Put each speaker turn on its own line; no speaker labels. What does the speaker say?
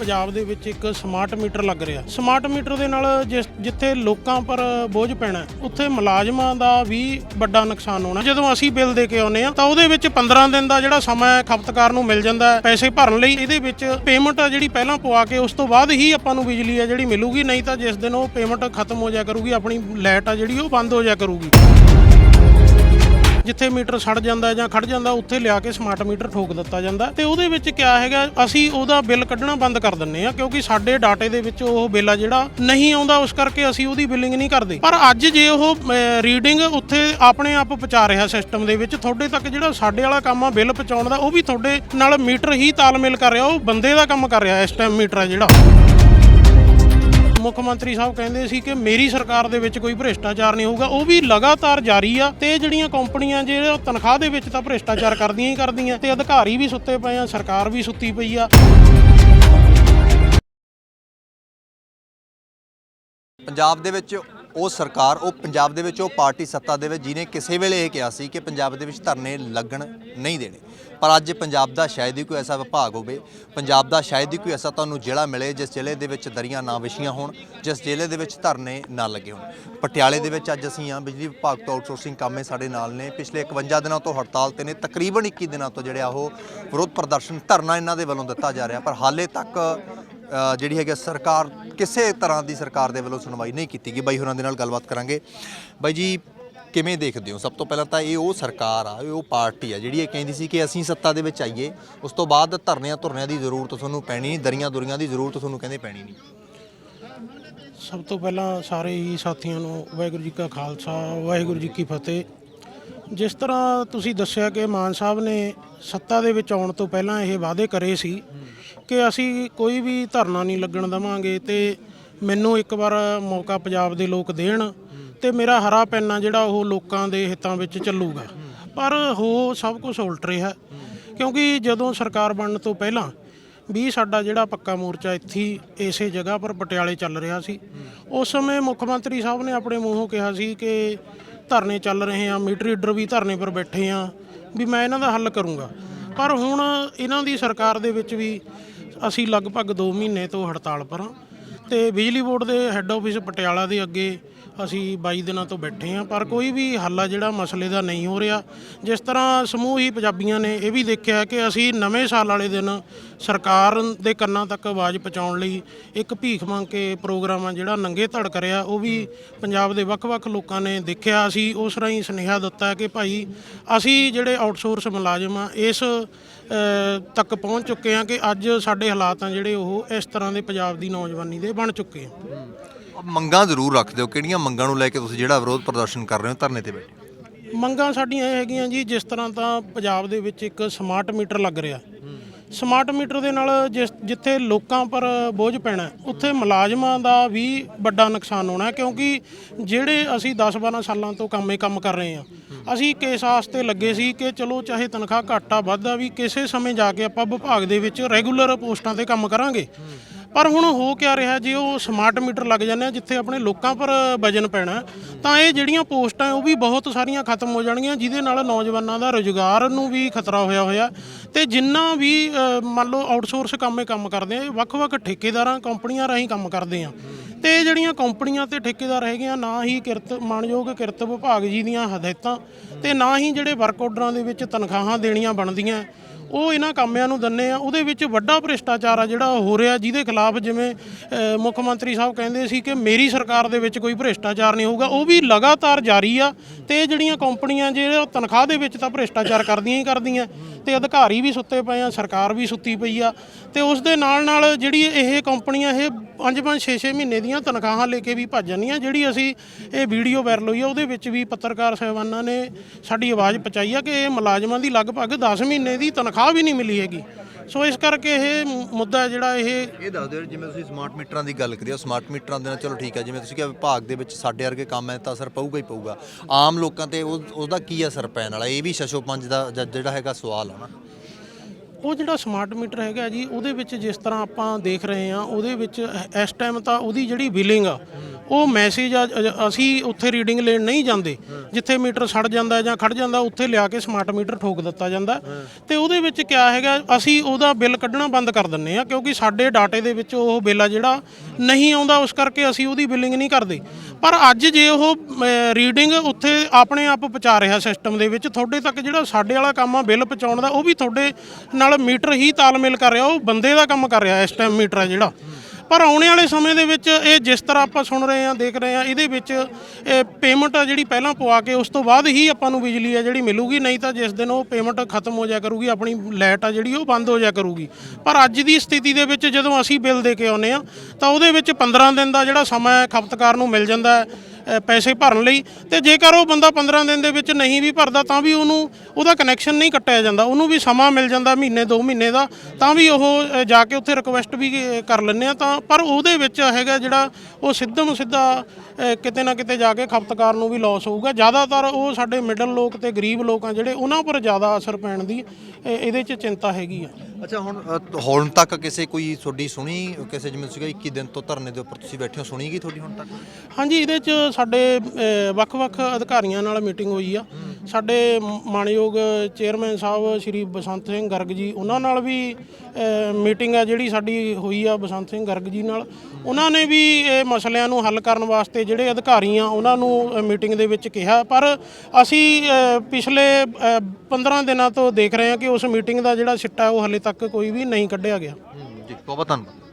ਪੰਜਾਬ ਦੇ ਵਿੱਚ ਇੱਕ ਸਮਾਰਟ ਮੀਟਰ ਲੱਗ ਰਿਹਾ। ਸਮਾਰਟ ਮੀਟਰ ਦੇ ਨਾਲ ਜਿਸ- ਜਿੱਥੇ ਲੋਕਾਂ ਪਰ ਬੋਝ ਪੈਣਾ ਉੱਥੇ ਮੁਲਾਜ਼ਮਾਂ ਦਾ ਵੀ ਵੱਡਾ ਨੁਕਸਾਨ ਹੋਣਾ। ਜਦੋਂ ਅਸੀਂ ਬਿੱਲ ਦੇ ਕੇ ਆਉਨੇ ਆ ਤਾਂ ਉਹਦੇ ਵਿੱਚ 15 ਦਿਨ ਦਾ ਜਿਹੜਾ ਸਮਾਂ ਹੈ, ਖਪਤਕਾਰ ਨੂੰ ਮਿਲ ਜਾਂਦਾ ਹੈ, ਪੈਸੇ ਭਰਨ ਲਈ। ਇਹਦੇ ਵਿੱਚ ਪੇਮੈਂਟ ਆ ਜਿਹੜੀ ਪਹਿਲਾਂ ਪਵਾ ਕੇ, ਉਸ ਤੋਂ ਬਾਅਦ ਹੀ ਆਪਾਂ ਨੂੰ ਬਿਜਲੀ ਆ ਜਿਹੜੀ ਮਿਲੂਗੀ, ਨਹੀਂ ਤਾਂ ਜਿਸ ਦਿਨ ਉਹ ਪੇਮੈਂਟ ਖਤਮ ਹੋ ਜਾਇਆ ਕਰੂਗੀ, ਆਪਣੀ ਲਾਈਟ ਆ ਜਿਹੜੀ, ਉਹ ਬੰਦ ਹੋ ਜਾਇਆ ਕਰੂਗੀ। ਜਿੱਥੇ ਮੀਟਰ ਸੜ ਜਾਂਦਾ ਜਾਂ ਖੜ ਜਾਂਦਾ, ਉੱਥੇ ਲਿਆ ਕੇ ਸਮਾਰਟ ਮੀਟਰ ਠੋਕ ਦਿੱਤਾ ਜਾਂਦਾ। ਤੇ ਉਹਦੇ ਵਿੱਚ ਕਿਆ ਹੈਗਾ, ਅਸੀਂ ਉਹਦਾ ਬਿੱਲ ਕੱਢਣਾ ਬੰਦ ਕਰ ਦਿੰਨੇ ਆ ਕਿਉਂਕਿ ਸਾਡੇ ਡਾਟੇ ਦੇ ਵਿੱਚ ਉਹ ਬਿੱਲ ਆ ਜਿਹੜਾ, ਨਹੀਂ ਆਉਂਦਾ, ਉਸ ਕਰਕੇ ਅਸੀਂ ਉਹਦੀ ਬਿਲਿੰਗ ਨਹੀਂ ਕਰਦੇ। ਪਰ ਅੱਜ ਜੇ ਉਹ ਰੀਡਿੰਗ ਉੱਥੇ ਆਪਣੇ ਆਪ ਪਹੁੰਚਾ ਰਿਹਾ ਸਿਸਟਮ ਦੇ ਵਿੱਚ, ਤੁਹਾਡੇ ਤੱਕ ਜਿਹੜਾ ਸਾਡੇ ਵਾਲਾ ਕੰਮ ਆ, ਬਿੱਲ ਪਹੁੰਚਾਉਣ ਦਾ, ਉਹ ਵੀ ਤੁਹਾਡੇ ਨਾਲ ਮੀਟਰ ਹੀ ਤਾਲਮੇਲ ਕਰ ਰਿਹਾ, ਉਹ ਬੰਦੇ ਦਾ ਕੰਮ ਕਰ ਰਿਹਾ ਇਸ ਟਾਈਮ ਮੀਟਰ ਆ ਜਿਹੜਾ। ਮੁੱਖ ਮੰਤਰੀ ਸਾਹਿਬ ਕਹਿੰਦੇ ਸੀ ਕਿ ਮੇਰੀ ਸਰਕਾਰ ਦੇ ਵਿੱਚ ਕੋਈ ਭ੍ਰਿਸ਼ਟਾਚਾਰ ਨਹੀਂ ਹੋਊਗਾ, ਉਹ ਵੀ ਲਗਾਤਾਰ ਜਾਰੀ ਆ ਤੇ ਜਿਹੜੀਆਂ ਕੰਪਨੀਆਂ ਜਿਹੜੇ ਤਨਖਾਹ ਦੇ ਵਿੱਚ ਤਾਂ ਭ੍ਰਿਸ਼ਟਾਚਾਰ ਕਰਦੀਆਂ ਹੀ ਕਰਦੀਆਂ ਤੇ ਅਧਿਕਾਰੀ ਵੀ ਸੁੱਤੇ ਪਏ ਆ, ਸਰਕਾਰ ਵੀ ਸੁੱਤੀ ਪਈ ਆ।
ਪੰਜਾਬ ਦੇ ਵਿੱਚ ਉਹ ਸਰਕਾਰ, ਉਹ ਪੰਜਾਬ ਦੇ ਵਿੱਚ ਉਹ ਪਾਰਟੀ ਸੱਤਾ ਦੇ ਵਿੱਚ ਜਿਹਨੇ ਕਿਸੇ ਵੇਲੇ ਇਹ ਕਿਹਾ ਸੀ ਕਿ ਪੰਜਾਬ ਦੇ ਵਿੱਚ ਧਰਨੇ ਲੱਗਣ ਨਹੀਂ ਦੇਣੇ। ਪਰ ਅੱਜ ਪੰਜਾਬ ਦਾ ਸ਼ਾਇਦ ਹੀ ਕੋਈ ਐਸਾ ਵਿਭਾਗ ਹੋਵੇ, ਪੰਜਾਬ ਦਾ ਸ਼ਾਇਦ ਹੀ ਕੋਈ ਐਸਾ ਤੁਹਾਨੂੰ ਜ਼ਿਲ੍ਹਾ ਮਿਲੇ ਜਿਸ ਜ਼ਿਲ੍ਹੇ ਦੇ ਵਿੱਚ ਦਰੀਆਂ ਨਾ ਵਿਛੀਆਂ ਹੋਣ, ਜਿਸ ਜ਼ਿਲ੍ਹੇ ਦੇ ਵਿੱਚ ਧਰਨੇ ਨਾ ਲੱਗੇ ਹੋਣ। ਪਟਿਆਲੇ ਦੇ ਵਿੱਚ ਅੱਜ ਅਸੀਂ ਆ ਬਿਜਲੀ ਵਿਭਾਗ ਤੋਂ ਆਊਟਸੋਰਸਿੰਗ ਕਾਮੇ ਸਾਡੇ ਨਾਲ ਨੇ। ਪਿਛਲੇ 51 ਦਿਨਾਂ ਤੋਂ ਹੜਤਾਲ ਤੇ ਨੇ, ਤਕਰੀਬਨ 21 ਦਿਨਾਂ ਤੋਂ ਜਿਹੜੇ ਆ ਉਹ ਵਿਰੋਧ ਪ੍ਰਦਰਸ਼ਨ ਧਰਨਾ ਇਹਨਾਂ ਦੇ ਵੱਲੋਂ ਦਿੱਤਾ ਜਾ ਰਿਹਾ, ਪਰ ਹਾਲੇ ਤੱਕ ਜਿਹੜੀ ਹੈਗੀ ਆ ਸਰਕਾਰ, ਕਿਸੇ ਤਰ੍ਹਾਂ ਦੀ ਸਰਕਾਰ ਦੇ ਵੱਲੋਂ ਸੁਣਵਾਈ ਨਹੀਂ ਕੀਤੀ ਗਈ। ਬਾਈ ਹੋਰਾਂ ਦੇ ਨਾਲ ਗੱਲਬਾਤ ਕਰਾਂਗੇ। ਬਾਈ ਜੀ ਕਿਵੇਂ ਦੇਖਦੇ ਹੋ? ਸਭ ਤੋਂ ਪਹਿਲਾਂ ਤਾਂ ਇਹ ਉਹ ਸਰਕਾਰ ਆ, ਇਹ ਉਹ ਪਾਰਟੀ ਆ ਜਿਹੜੀ ਇਹ ਕਹਿੰਦੀ ਸੀ ਕਿ ਅਸੀਂ ਸੱਤਾ ਦੇ ਵਿੱਚ ਆਈਏ, ਉਸ ਤੋਂ ਬਾਅਦ ਧਰਨਿਆਂ ਧੁਰਨਿਆਂ ਦੀ ਜ਼ਰੂਰਤ ਤੁਹਾਨੂੰ ਪੈਣੀ ਨਹੀਂ ਦਰੀਆਂ ਦੁਰੀਆਂ ਦੀ ਜ਼ਰੂਰਤ ਤੁਹਾਨੂੰ ਕਹਿੰਦੇ ਪੈਣੀ ਨਹੀਂ।
ਸਭ ਤੋਂ ਪਹਿਲਾਂ ਸਾਰੇ ਹੀ ਸਾਥੀਆਂ ਨੂੰ ਵਾਹਿਗੁਰੂ ਜੀ ਕਾ ਖਾਲਸਾ, ਵਾਹਿਗੁਰੂ ਜੀ ਕੀ ਫਤਿਹ। ਜਿਸ ਤਰ੍ਹਾਂ ਤੁਸੀਂ ਦੱਸਿਆ ਕਿ ਮਾਨ ਸਾਹਿਬ ਨੇ ਸੱਤਾ ਦੇ ਵਿੱਚ ਆਉਣ ਤੋਂ ਪਹਿਲਾਂ ਇਹ ਵਾਅਦੇ ਕਰੇ ਸੀ ਕਿ ਅਸੀਂ ਕੋਈ ਵੀ ਧਰਨਾ ਨਹੀਂ ਲੱਗਣ ਦਵਾਂਗੇ ਤੇ ਮੈਨੂੰ ਇੱਕ ਵਾਰ ਮੌਕਾ ਪੰਜਾਬ ਦੇ ਲੋਕ ਦੇਣ ਤੇ ਮੇਰਾ ਹਰਾ ਪੈਨਾ ਜਿਹੜਾ ਉਹ ਲੋਕਾਂ ਦੇ ਹਿੱਤਾਂ ਵਿੱਚ ਚੱਲੂਗਾ। ਪਰ ਹੋ ਸਭ ਕੁਝ ਉਲਟ ਰਿਹਾ। ਕਿਉਂਕਿ ਜਦੋਂ ਸਰਕਾਰ ਬਣਨ ਤੋਂ ਪਹਿਲਾਂ ਵੀ ਸਾਡਾ ਜਿਹੜਾ ਪੱਕਾ ਮੋਰਚਾ ਇੱਥੇ ਇਸੇ ਜਗ੍ਹਾ ਪਰ ਪਟਿਆਲੇ ਚੱਲ ਰਿਹਾ ਸੀ, ਉਸ ਸਮੇਂ ਮੁੱਖ ਮੰਤਰੀ ਸਾਹਿਬ ਨੇ ਆਪਣੇ ਮੂੰਹੋਂ ਕਿਹਾ ਸੀ ਕਿ ਧਰਨੇ ਚੱਲ ਰਹੇ ਆ, ਮੀਟਰ ਰੀਡਰ ਵੀ ਧਰਨੇ ਪਰ ਬੈਠੇ ਆ, ਵੀ ਮੈਂ ਇਹਨਾਂ ਦਾ ਹੱਲ ਕਰੂੰਗਾ। ਪਰ ਹੁਣ ਇਹਨਾਂ ਦੀ ਸਰਕਾਰ ਦੇ ਵਿੱਚ ਵੀ ਅਸੀਂ ਲਗਭਗ 2 ਮਹੀਨੇ ਤੋਂ ਹੜਤਾਲ ਪਰ ਹਾਂ ਤੇ ਬਿਜਲੀ ਬੋਰਡ ਦੇ ਹੈੱਡ ਆਫਿਸ ਪਟਿਆਲਾ ਦੇ ਅੱਗੇ ਅਸੀਂ 22 ਦਿਨਾਂ ਤੋਂ ਬੈਠੇ ਹਾਂ, ਪਰ ਕੋਈ ਵੀ ਹੱਲ ਆ ਜਿਹੜਾ ਮਸਲੇ ਦਾ ਨਹੀਂ ਹੋ ਰਿਹਾ। ਜਿਸ ਤਰ੍ਹਾਂ ਸਮੂਹ ਹੀ ਪੰਜਾਬੀਆਂ ਨੇ ਇਹ ਵੀ ਦੇਖਿਆ ਕਿ ਅਸੀਂ ਨਵੇਂ ਸਾਲ ਵਾਲੇ ਦਿਨ ਸਰਕਾਰ ਦੇ ਕੰਨਾਂ ਤੱਕ ਆਵਾਜ਼ ਪਹੁੰਚਾਉਣ ਲਈ ਇੱਕ ਭੀਖ ਮੰਗ ਕੇ ਪ੍ਰੋਗਰਾਮ ਆ ਜਿਹੜਾ ਨੰਗੇ ਧੜ ਕਰਿਆ, ਉਹ ਵੀ ਪੰਜਾਬ ਦੇ ਵੱਖ-ਵੱਖ ਲੋਕਾਂ ਨੇ ਦੇਖਿਆ। ਅਸੀਂ ਉਸ ਰਾਹੀਂ ਸੁਨੇਹਾ ਦਿੱਤਾ ਕਿ ਭਾਈ, ਅਸੀਂ ਜਿਹੜੇ ਆਊਟਸੋਰਸ ਮੁਲਾਜ਼ਮ ਆ, ਇਸ ਤੱਕ ਪਹੁੰਚ ਚੁੱਕੇ ਹਾਂ ਕਿ ਅੱਜ ਸਾਡੇ ਹਾਲਾਤ ਆ ਜਿਹੜੇ ਉਹ ਇਸ ਤਰ੍ਹਾਂ ਦੇ ਪੰਜਾਬ ਦੀ ਨੌਜਵਾਨੀ ਦੇ ਬਣ ਚੁੱਕੇ ਆ।
ਮੰਗਾਂ ਜ਼ਰੂਰ ਰੱਖ ਦਿਓ। ਕਿਹੜੀਆਂ ਮੰਗਾਂ ਨੂੰ ਲੈ ਕੇ ਤੁਸੀਂ ਜਿਹੜਾ ਵਿਰੋਧ ਪ੍ਰਦਰਸ਼ਨ ਕਰ ਰਹੇ ਹੋ ਧਰਨੇ ਤੇ ਬੈਠੇ?
ਮੰਗਾਂ ਸਾਡੀਆਂ ਇਹ ਹੈਗੀਆਂ ਜੀ, ਜਿਸ ਤਰ੍ਹਾਂ ਤਾਂ ਪੰਜਾਬ ਦੇ ਵਿੱਚ ਇੱਕ ਸਮਾਰਟ ਮੀਟਰ ਲੱਗ ਰਿਹਾ। ਸਮਾਰਟ ਮੀਟਰ ਦੇ ਨਾਲ ਜਿਸ, ਜਿੱਥੇ ਲੋਕਾਂ ਪਰ ਬੋਝ ਪੈਣਾ, ਉੱਥੇ ਮੁਲਾਜ਼ਮਾਂ ਦਾ ਵੀ ਵੱਡਾ ਨੁਕਸਾਨ ਹੋਣਾ, ਕਿਉਂਕਿ ਜਿਹੜੇ ਅਸੀਂ 10-12 ਸਾਲਾਂ ਤੋਂ ਕੰਮੇ ਕੰਮ ਕਰ ਰਹੇ ਹਾਂ, ਅਸੀਂ ਕੇਸ ਆਸਤੇ ਲੱਗੇ ਸੀ ਕਿ ਚਲੋ ਚਾਹੇ ਤਨਖਾਹ ਘੱਟ ਆ, ਵੱਧ ਆ, ਵੀ ਕਿਸੇ ਸਮੇਂ ਜਾ ਕੇ ਆਪਾਂ ਵਿਭਾਗ ਦੇ ਵਿੱਚ ਰੈਗੂਲਰ ਪੋਸਟਾਂ ਤੇ ਕੰਮ ਕਰਾਂਗੇ। ਪਰ ਹੁਣ ਹੋ ਕਿਆ ਰਿਹਾ ਜੇ ਉਹ ਸਮਾਰਟ ਮੀਟਰ ਲੱਗ ਜਾਂਦੇ ਆ ਜਿੱਥੇ ਆਪਣੇ ਲੋਕਾਂ ਪਰ ਵਜਨ ਪੈਣਾ ਤਾਂ ਇਹ ਜਿਹੜੀਆਂ ਪੋਸਟਾਂ ਉਹ ਵੀ ਬਹੁਤ ਸਾਰੀਆਂ ਖਤਮ ਹੋ ਜਾਣਗੀਆਂ, ਜਿਹਦੇ ਨਾਲ ਨੌਜਵਾਨਾਂ ਦਾ ਰੁਜ਼ਗਾਰ ਨੂੰ ਵੀ ਖਤਰਾ ਹੋਇਆ ਹੋਇਆ ਤੇ ਜਿੰਨਾ ਵੀ ਮੰਨ ਲਓ ਆਊਟਸੋਰਸ ਕੰਮੇ ਕੰਮ ਕਰਦੇ ਆ, ਇਹ ਵੱਖ-ਵੱਖ ਠੇਕੇਦਾਰਾਂ, ਕੰਪਨੀਆਂ ਰਾਹੀਂ ਕੰਮ ਕਰਦੇ ਆ। ਤੇ ਇਹ ਜਿਹੜੀਆਂ ਕੰਪਨੀਆਂ ਤੇ ਠੇਕੇਦਾਰ ਹੈਗੇ ਆ, ਨਾ ਹੀ ਕਿਰਤ, ਮਾਨਯੋਗ ਕਿਰਤ ਵਿਭਾਗ ਜੀ ਦੀਆਂ ਹਦਾਇਤਾਂ ਤੇ ਨਾ ਹੀ ਜਿਹੜੇ ਵਰਕ ਆਰਡਰਾਂ ਦੇ ਵਿੱਚ ਤਨਖਾਹਾਂ ਦੇਣੀਆਂ ਬਣਦੀਆਂ ਉਹ ਇਹਨਾਂ ਕਾਮਿਆਂ ਨੂੰ ਦੰਨੇ ਆ। ਉਹਦੇ ਵਿੱਚ ਵੱਡਾ ਭ੍ਰਿਸ਼ਟਾਚਾਰ ਆ ਜਿਹੜਾ ਉਹ ਹੋ ਰਿਹਾ ਜਿਹਦੇ ਖਿਲਾਫ ਜਿਵੇਂ ਮੁੱਖ ਮੰਤਰੀ ਸਾਹਿਬ ਕਹਿੰਦੇ ਸੀ ਕਿ ਮੇਰੀ ਸਰਕਾਰ ਦੇ ਵਿੱਚ ਕੋਈ ਭ੍ਰਿਸ਼ਟਾਚਾਰ ਨਹੀਂ ਹੋਊਗਾ। ਉਹ ਵੀ ਲਗਾਤਾਰ ਜਾਰੀ ਆ ਤੇ ਇਹ ਜਿਹੜੀਆਂ ਕੰਪਨੀਆਂ ਜਿਹੜਾ ਤਨਖਾਹ ਦੇ ਵਿੱਚ ਤਾਂ ਭ੍ਰਿਸ਼ਟਾਚਾਰ ਕਰਦੀਆਂ ਹੀ ਕਰਦੀਆਂ। ਤੇ ਅਧਿਕਾਰੀ ਵੀ ਸੁੱਤੇ ਪਏ ਆ, ਸਰਕਾਰ ਵੀ ਸੁੱਤੀ ਪਈ ਆ। ਤੇ ਉਸ ਦੇ ਨਾਲ ਨਾਲ ਜਿਹੜੀ ਇਹ ਕੰਪਨੀਆਂ, ਇਹ 5-5 6-6 ਮਹੀਨੇ ਦੀਆਂ ਤਨਖਾਹਾਂ ਲੈ ਕੇ ਵੀ ਭੱਜ ਜਾਂਦੀਆਂ ਜਿਹੜੀ ਅਸੀਂ ਇਹ ਵੀਡੀਓ ਵਾਇਰਲ ਹੋਈ ਆ, ਉਹਦੇ ਵਿੱਚ ਵੀ ਪੱਤਰਕਾਰ ਸਾਹਿਬਾਨਾਂ ਨੇ ਸਾਡੀ ਆਵਾਜ਼ ਪਹੁੰਚਾਈ ਆ ਕਿ ਇਹ ਮੁਲਾਜ਼ਮਾਂ ਦੀ ਲਗਭਗ 10 ਮਹੀਨੇ ਦੀ ਤਨਖਾਹ ਵੀ ਨਹੀਂ ਮਿਲੀ ਹੈਗੀ। ਸੋ ਇਸ ਕਰਕੇ ਇਹ ਮੁੱਦਾ ਹੈ ਜਿਹੜਾ ਇਹ
ਇਹ ਦੱਸ ਦਿਓ, ਜਿਵੇਂ ਤੁਸੀਂ ਸਮਾਰਟ ਮੀਟਰਾਂ ਦੀ ਗੱਲ ਕਰੀ ਹੋ ਸਮਾਰਟ ਮੀਟਰਾਂ ਦੇ ਨਾਲ ਚਲੋ ਠੀਕ ਹੈ ਜਿਵੇਂ ਤੁਸੀਂ ਕਿਹਾ ਵਿਭਾਗ ਦੇ ਵਿੱਚ ਸਾਡੇ ਵਰਗੇ ਕੰਮ ਹੈ ਤਾਂ ਅਸਰ ਪਊਗਾ ਹੀ ਪਊਗਾ। ਆਮ ਲੋਕਾਂ ਤੇ ਉਹ ਉਹਦਾ ਕੀ ਅਸਰ ਪੈਣ ਵਾਲਾ? ਇਹ ਵੀ ਛਸ਼ੋ ਪੰਜ ਦਾ ਜਿਹੜਾ ਹੈਗਾ ਸਵਾਲ ਆ ਨਾ।
ਉਹ ਜਿਹੜਾ ਸਮਾਰਟ ਮੀਟਰ ਹੈਗਾ ਜੀ, ਉਹਦੇ ਵਿੱਚ ਜਿਸ ਤਰ੍ਹਾਂ ਆਪਾਂ ਦੇਖ ਰਹੇ ਹਾਂ, ਉਹਦੇ ਵਿੱਚ ਇਸ ਟਾਈਮ ਤਾਂ ਉਹਦੀ ਜਿਹੜੀ ਬਿਲਿੰਗ ਆ, ਉਹ ਮੈਸੇਜ ਅਸੀਂ ਉੱਥੇ ਰੀਡਿੰਗ ਲੈਣ ਨਹੀਂ ਜਾਂਦੇ। ਜਿੱਥੇ ਮੀਟਰ ਸੜ ਜਾਂਦਾ ਜਾਂ ਖੜ ਜਾਂਦਾ, ਉੱਥੇ ਲਿਆ ਕੇ ਸਮਾਰਟ ਮੀਟਰ ਠੋਕ ਦਿੱਤਾ ਜਾਂਦਾ। ਤੇ ਉਹਦੇ ਵਿੱਚ ਕਿਆ ਹੈਗਾ, ਅਸੀਂ ਉਹਦਾ ਬਿੱਲ ਕੱਢਣਾ ਬੰਦ ਕਰ ਦਿੰਨੇ ਆ, ਕਿਉਂਕਿ ਸਾਡੇ ਡਾਟੇ ਦੇ ਵਿੱਚ ਉਹ ਬਿੱਲ ਆ ਜਿਹੜਾ, ਨਹੀਂ ਆਉਂਦਾ, ਉਸ ਕਰਕੇ ਅਸੀਂ ਉਹਦੀ ਬਿਲਿੰਗ ਨਹੀਂ ਕਰਦੇ। ਪਰ ਅੱਜ ਜੇ ਉਹ ਰੀਡਿੰਗ ਉੱਥੇ ਆਪਣੇ ਆਪ ਪਹੁੰਚਾ ਰਿਹਾ ਸਿਸਟਮ ਦੇ ਵਿੱਚ, ਤੁਹਾਡੇ ਤੱਕ ਜਿਹੜਾ ਸਾਡੇ ਵਾਲਾ ਕੰਮ ਆ, ਬਿੱਲ ਪਹੁੰਚਾਉਣ ਦਾ, ਉਹ ਵੀ ਤੁਹਾਡੇ ਨਾਲ ਮੀਟਰ ਹੀ ਤਾਲਮੇਲ ਕਰ ਰਿਹਾ, ਉਹ ਬੰਦੇ ਦਾ ਕੰਮ ਕਰ ਰਿਹਾ ਇਸ ਟਾਈਮ ਮੀਟਰ ਆ ਜਿਹੜਾ। ਪਰ ਆਉਣੇ ਵਾਲੇ ਸਮੇਂ ਦੇ ਵਿੱਚ ਇਹ ਜਿਸ ਤਰ੍ਹਾਂ ਆਪਾਂ ਸੁਣ ਰਹੇ ਹਾਂ, ਦੇਖ ਰਹੇ ਹਾਂ, ਇਹਦੇ ਵਿੱਚ ਪੇਮੈਂਟ ਆ ਜਿਹੜੀ ਪਹਿਲਾਂ ਪਵਾ ਕੇ ਉਸ ਤੋਂ ਬਾਅਦ ਹੀ ਆਪਾਂ ਨੂੰ ਬਿਜਲੀ ਆ ਜਿਹੜੀ ਮਿਲੂਗੀ, ਨਹੀਂ ਤਾਂ ਜਿਸ ਦਿਨ ਉਹ ਪੇਮੈਂਟ ਖਤਮ ਹੋ ਜਾ ਕਰੂਗੀ, ਆਪਣੀ ਲਾਈਟ ਆ ਜਿਹੜੀ ਉਹ ਬੰਦ ਹੋ ਜਾਇਆ ਕਰੂਗੀ। ਪਰ ਅੱਜ ਦੀ ਸਥਿਤੀ ਦੇ ਵਿੱਚ ਜਦੋਂ ਅਸੀਂ ਬਿੱਲ ਦੇ ਕੇ ਆਉਨੇ ਆ ਤਾਂ ਉਹਦੇ ਵਿੱਚ 15 ਦਿਨ ਦਾ ਜਿਹੜਾ ਸਮਾਂ ਹੈ, ਖਪਤਕਾਰ ਨੂੰ ਮਿਲ ਜਾਂਦਾ ਹੈ। ਪੈਸੇ ਭਰਨ ਲਈ ਤੇ ਜੇਕਰ ਉਹ ਬੰਦਾ 15 ਦਿਨ ਦੇ ਵਿੱਚ ਨਹੀਂ ਵੀ ਭਰਦਾ ਤਾਂ ਵੀ ਉਹਨੂੰ ਉਹਦਾ ਕਨੈਕਸ਼ਨ ਨਹੀਂ ਕੱਟਿਆ ਜਾਂਦਾ ਉਹਨੂੰ ਵੀ ਸਮਾਂ ਮਿਲ ਜਾਂਦਾ ਮਹੀਨੇ 2 ਮਹੀਨੇ ਦਾ ਤਾਂ ਵੀ ਉਹ ਜਾ ਕੇ ਉੱਥੇ ਰਿਕੁਐਸਟ ਵੀ ਕਰ ਲੈਂਦੇ ਆ ਤਾਂ ਪਰ ਉਹਦੇ ਵਿੱਚ ਹੈਗਾ ਜਿਹੜਾ ਉਹ ਸਿੱਧਮ ਸਿੱਧਾ ਕਿਤੇ ਨਾ ਕਿਤੇ ਜਾ ਕੇ ਖਪਤਕਾਰ ਨੂੰ ਵੀ ਲਾਸ ਹੋਊਗਾ। ਜ਼ਿਆਦਾਤਰ ਉਹ ਸਾਡੇ ਮਿਡਲ ਲੋਕ ਤੇ ਗਰੀਬ ਲੋਕ ਆ ਜਿਹੜੇ ਉਹਨਾਂ ਪਰ ਜ਼ਿਆਦਾ ਅਸਰ ਪੈਣ ਦੀ ਇਹਦੇ 'ਚ ਚਿੰਤਾ ਹੈਗੀ ਆ।
ਅੱਛਾ ਹੁਣ ਹੁਣ ਤੱਕ ਕਿਸੇ ਕੋਈ ਤੁਹਾਡੀ ਸੁਣੀ ਕਿਸੇ ਜਿਵੇਂ ਸੀਗਾ 21 ਦਿਨ ਤੋਂ ਧਰਨੇ ਦੇ ਉੱਪਰ ਤੁਸੀਂ ਬੈਠੇ ਹੋ ਸੁਣੀ ਗਈ ਤੁਹਾਡੀ ਹੁਣ ਤੱਕ?
ਹਾਂਜੀ ਇਹਦੇ 'ਚ ਸਾਡੇ ਅ, ਵੱਖ-ਵੱਖ ਅਧਿਕਾਰੀਆਂ ਨਾਲ ਮੀਟਿੰਗ ਹੋਈ ਆ। ਸਾਡੇ ਮ- ਮਾਣਯੋਗ ਚੇਅਰਮੈਨ ਸਾਹਿਬ ਸ਼੍ਰੀ ਬਸੰਤ ਸਿੰਘ ਗਰਗ ਜੀ ਉਹਨਾਂ ਨਾਲ ਵੀ ਅ, ਮੀਟਿੰਗ ਆ ਜਿਹੜੀ ਸਾਡੀ ਹੋਈ ਆ ਬਸੰਤ ਸਿੰਘ ਗਰਗ ਜੀ ਨਾਲ। ਉਹਨਾਂ ਨੇ ਵੀ ਇਹ ਮਸਲਿਆਂ ਨੂੰ ਹੱਲ ਕਰਨ ਵਾਸਤੇ ਜਿਹੜੇ ਅਧਿਕਾਰੀ ਆ ਉਹਨਾਂ ਨੂੰ ਮੀਟਿੰਗ ਦੇ ਵਿੱਚ ਕਿਹਾ। ਪਰ ਅਸੀਂ ਅ, ਪਿਛਲੇ ਅ, 15 ਦਿਨਾਂ ਤੋਂ ਦੇਖ ਰਹੇ ਹਾਂ ਕਿ ਉਸ ਮੀਟਿੰਗ ਦਾ ਜਿਹੜਾ ਸਿੱਟਾ ਉਹ ਹਾਲੇ ਤੱਕ ਕੋਈ ਵੀ ਨਹੀਂ ਕੱਢਿਆ ਗਿਆ।
ਜੀ ਬਹੁਤ ਬਹੁਤ ਧੰਨਵਾਦ।